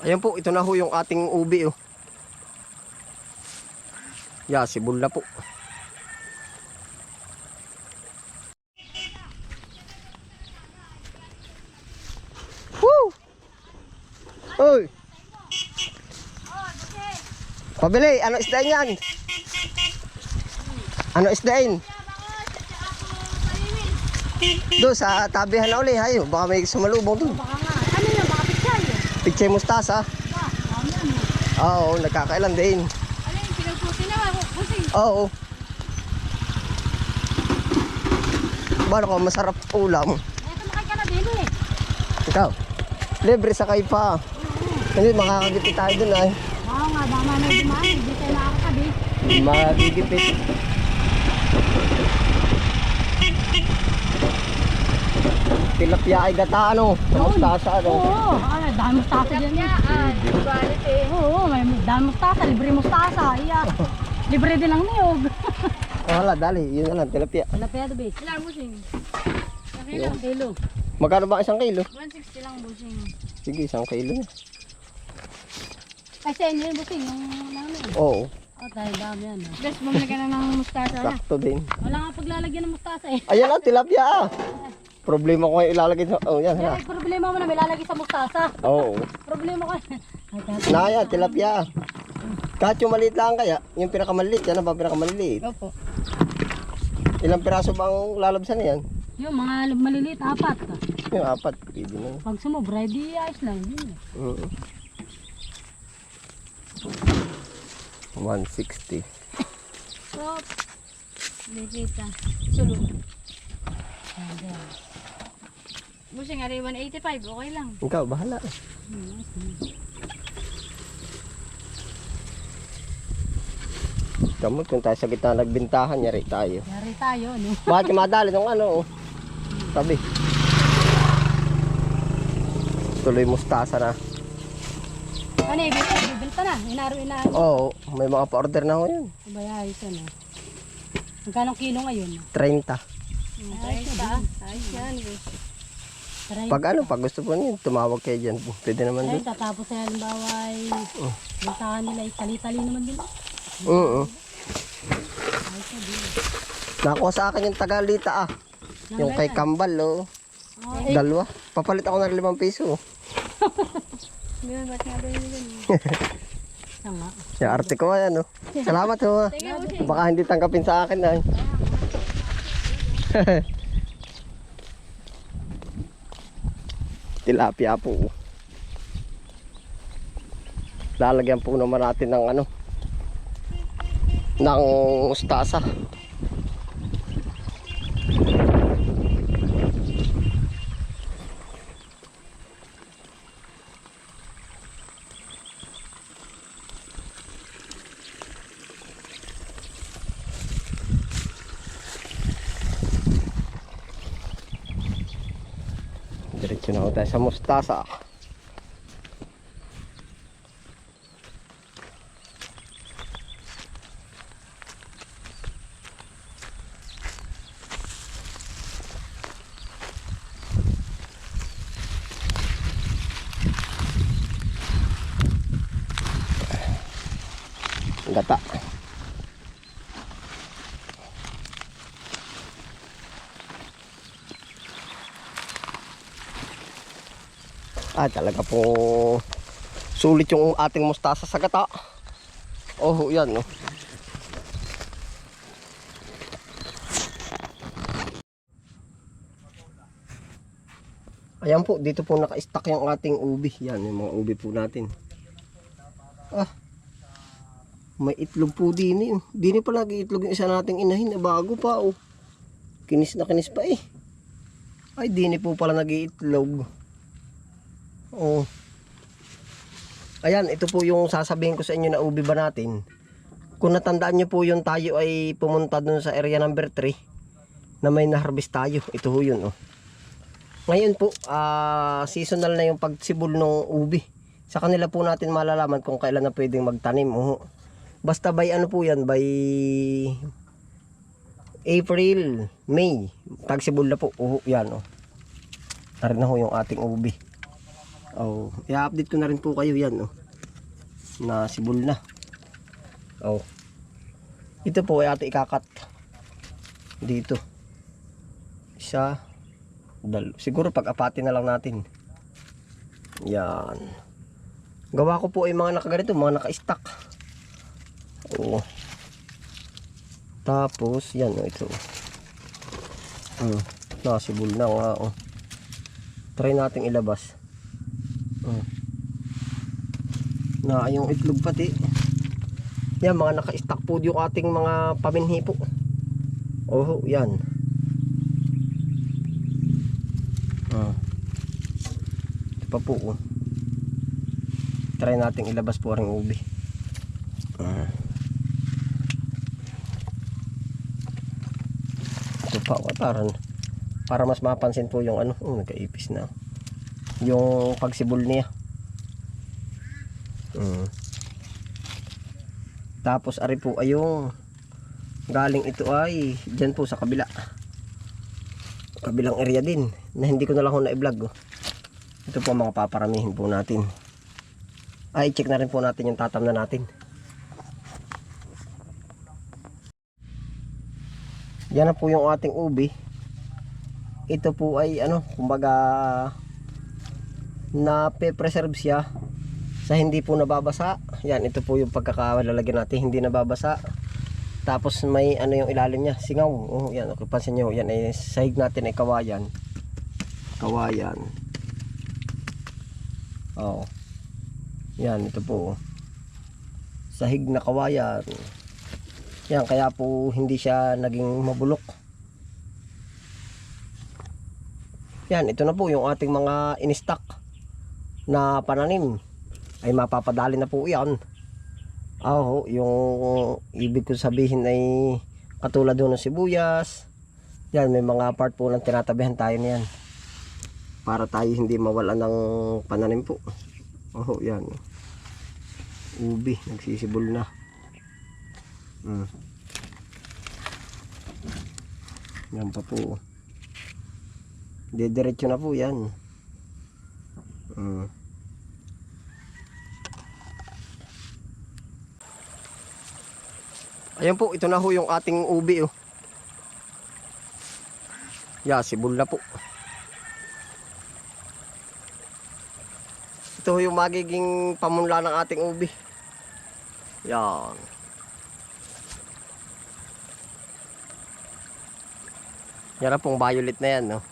Ayan po, ito na ho yung ating ubi oh. Ya, sibol na po. Woo! Oy! Pabili, ano isda yan? Ano isda yan? Doon sa tabihan na uli, hayo. Baka may sumalubong doon. Baka nga. Ano yun? Baka pichay mustasa. Oo, nagkakailan din. Yun? Pinagputi na. Busing. Oo. Bano ko, masarap ulam. Sumakay ka na din eh. Ikaw, libre sakay pa. Hindi, makakagipit tayo dun ay. Oo nga, dama na yung dumaan. Hindi tayo nakakatabi. Magigipit. Tilapia ay gata ano, sa mustasa ano. Oo. Ano, dami mustasa dyan. Yan, balit eh. Oo, may dami mustasa. Libre mustasa. Iya. Libre din ang niyog. Oh, wala, dali, yun na lang, tilapia. Pa yan, base. Ilang busing? Ilang kilo? Magkano ba isang kilo? 160 lang busing. Sige, isang kilo na. Ay, sa inyo yun, busing. Yung namin. Oo, Oh, tayo dami yan. ah. Bes, bumili ka na ng mustasa na. sakto din. Wala nga paglalagyan ng mustasa eh. Ayan na, tilapia ah. Problema ko ngayon ilalagay sa... Oh, yan, hala. problema mo na may lalagay sa mustasa. Oo. Problema ko. Ay. Naya, tilapia. Kahit yung maliit lang kaya, yung pinakamaliit, yan ang ba pinakamaliliit? Opo. Ilang piraso bang lalabsan yan? Yung mga maliliit, apat. Yung apat, pwede na. Pag sumobra, di ayos lang. Yun. Mm. 160. Stop. Dikita. Sulo. Busing, ari 185. Okay lang. Ikaw, bahala. Kamot, kung tayo sa gitna nagbintahan, yari tayo. Yari tayo, no? Bakit ka madali nung ano? oh? Tabi. Tuloy mustasa na. Ano, ibilta, ibilta na. Inaro, inaro. Oo, may mga pa-order na ho yun. Abay, ayos yan, ah. Magkano kilo ngayon? 30. Ayos ba? Ayos yan, bes. Try. Pag ano, pag gusto po niyo, tumawag kayo dyan. Pwede naman Ayun, din. tatapos na halimbawa ay bintahan nila, itali-tali naman din. Oo. Ayos na din. Nakuha sa akin yung tagalita ah. Yung kay Kambal, oh. Oh, Dalawa. Papalit ako ng limang piso. oh. Ganun, ba't nga ba yun yun? isa nga. Yung arte ko, ayan, oh. Salamat, oh. ah. Baka hindi tanggapin sa akin, ay. Tilapia po. Lalagyan po naman natin ng ano ng mustasa. Diretso na ako tayo sa mustasa. Gata. Ah, talaga po sulit yung ating mustasa sa gata. Oh, yan, no. Ayan po, dito po naka-stack yung ating ubi. Yan, yung mga ubi po natin. Ah, may itlog po din eh. Dini pa lagi itlog yung isa nating inahin na bago pa oh. Kinis na kinis pa eh. Ay, dini po pala nag-iitlog. Oh. Ayan, ito po yung sasabihin ko sa inyo na ubi ba natin. Kung natandaan nyo po yung tayo ay pumunta dun sa area number 3 na may na-harvest tayo. Ito ho yun oh. Ngayon po, ah, seasonal na yung pagsibol ng ubi. Sa kanila po natin malalaman kung kailan na pwedeng magtanim. Oh. Basta by ano po yan, by April, May. Tagsibol na po. Oh, yan oh. Tara na ho yung ating ubi. Oh, i-update ko na rin po kayo yan, oh. Na sibol na. Oh. Ito po ay ate ikakat. Dito. Isa. Dal siguro pag-apati na lang natin. Yan. Gawa ko po ay mga nakaganito, mga naka-stack. Oo. Tapos, yan, oh, ito. Hmm. Nasibol na nga, oh. Try nating ilabas. Oh. Na yung itlog pati. Yan, mga naka-stack po yung ating mga paminhi po. Oh, yan. Ah. Ito pa po, oh. Try nating ilabas po ang ubi. Ah. Ito pa, oh, parang para mas mapansin po yung ano, oh, nagkaipis na. Yung pagsibol niya. Mm. Tapos ari po ay yung galing ito ay dyan po sa kabila. Kabilang area din na hindi ko na lang ho na-vlog. Oh. Ito po mga paparamihin po natin. Ay, check na rin po natin yung tatam na natin. Yan na po yung ating ubi. Ito po ay ano, kumbaga na pe-preserve siya sa hindi po nababasa. Yan, ito po yung pagkakalalagyan natin, hindi nababasa. Tapos may ano yung ilalim niya, singaw. Oh, yan, okay, pansin nyo, yan ay sahig natin ay kawayan. Kawayan. Oh. Yan, ito po. Sahig na kawayan. Yan, kaya po hindi siya naging mabulok. Yan, ito na po yung ating mga in-stock na pananim. Ay mapapadali na po yan. Oh, yung ibig ko sabihin ay katulad doon ng sibuyas. Yan, may mga part po ng tinatabihan tayo niyan. Para tayo hindi mawala ng pananim po. Oh, yan. Ubi, nagsisibol na. Mm. Yan pa po. Didiretso na po yan. Mm. Ayan po, ito na ho yung ating ubi oh. Ya, sibol na po. Ito ho yung magiging pamunla ng ating ubi. Yan. Yan na pong violet na yan, no?